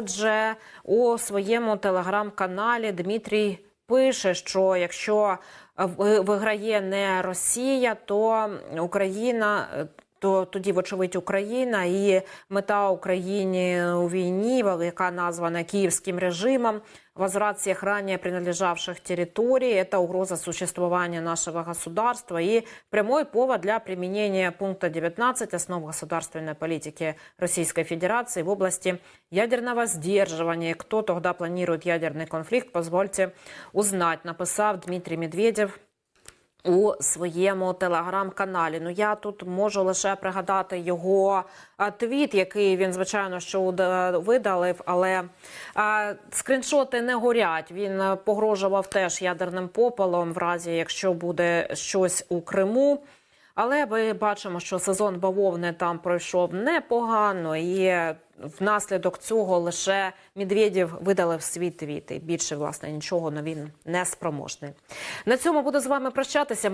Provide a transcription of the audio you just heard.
Отже, у своєму телеграм-каналі Дмитрій пише, що якщо виграє не Росія, то Україна. То тоді, вочевидь, Україна і мета України у війні, яка названа київським режимом, возврат всех ранее принадлежавших территорий, это угроза существования нашего государства и прямой повод для применения пункта 19 основ государственной политики Российской Федерации в области ядерного сдерживания. Кто тогда планирует ядерный конфликт, позвольте узнать, написав Дмитрий Медведев у своєму телеграм-каналі. Ну я тут можу лише пригадати його твіт, який він звичайно що видалив, але скріншоти не горять. Він погрожував теж ядерним попелом, в разі якщо буде щось у Криму. Але ми бачимо, що сезон бавовни там пройшов непогано, і внаслідок цього лише Медведєв видалив свій твіт. І більше власне нічого ну, він не спроможний. На цьому буду з вами прощатися.